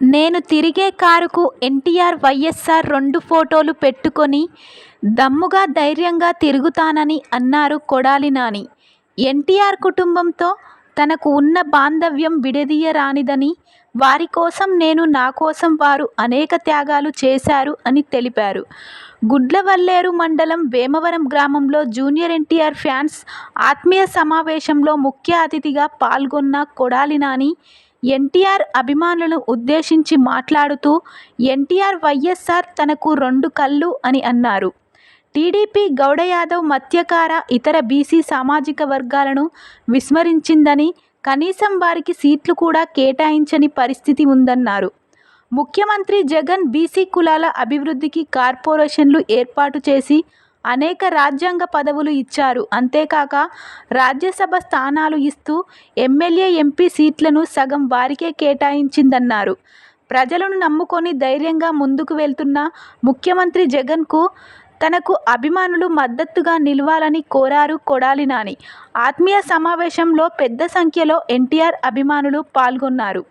నేను తిరిగే కారుకు ఎన్టీఆర్ వైఎస్ఆర్ రెండు ఫోటోలు పెట్టుకొని దమ్ముగా ధైర్యంగా తిరుగుతానని అన్నారు కొడాలి నాని. ఎన్టీఆర్ కుటుంబంతో తనకు ఉన్న బాంధవ్యం విడదీయరానిదని వారి కోసం నేను నా కోసం వారు అనేక త్యాగాలు చేశారు అని తెలిపారు. గుడ్లవల్లేరు మండలం వేమవరం గ్రామంలో జూనియర్ ఎన్టీఆర్ ఫ్యాన్స్ ఆత్మీయ సమావేశంలో ముఖ్య అతిథిగా పాల్గొన్న కొడాలి నాని ఎన్టీఆర్ అభిమానులను ఉద్దేశించి మాట్లాడుతూ ఎన్టీఆర్ వైఎస్ఆర్ తనకు రెండు కళ్ళు అని అన్నారు. టీడీపీ గౌడ యాదవ్ మత్స్యకార ఇతర బీసీ సామాజిక వర్గాలను విస్మరించిందని కనీసం వారికి సీట్లు కూడా కేటాయించని పరిస్థితి ఉందన్నారు. ముఖ్యమంత్రి జగన్ బీసీ కులాల అభివృద్ధికి కార్పొరేషన్లు ఏర్పాటు చేసి అనేక రాజ్యాంగ పదవులు ఇచ్చారు. అంతేకాక రాజ్యసభ స్థానాలు ఇస్తూ ఎమ్మెల్యే ఎంపీ సీట్లను సగం వారికే కేటాయించిందన్నారు. ప్రజలను నమ్ముకొని ధైర్యంగా ముందుకు వెళ్తున్న ముఖ్యమంత్రి జగన్కు తనకు అభిమానులు మద్దతుగా నిలవాలని కోరారు కొడాలి నాని. ఆత్మీయ సమావేశంలో పెద్ద సంఖ్యలో ఎన్టీఆర్ అభిమానులు పాల్గొన్నారు.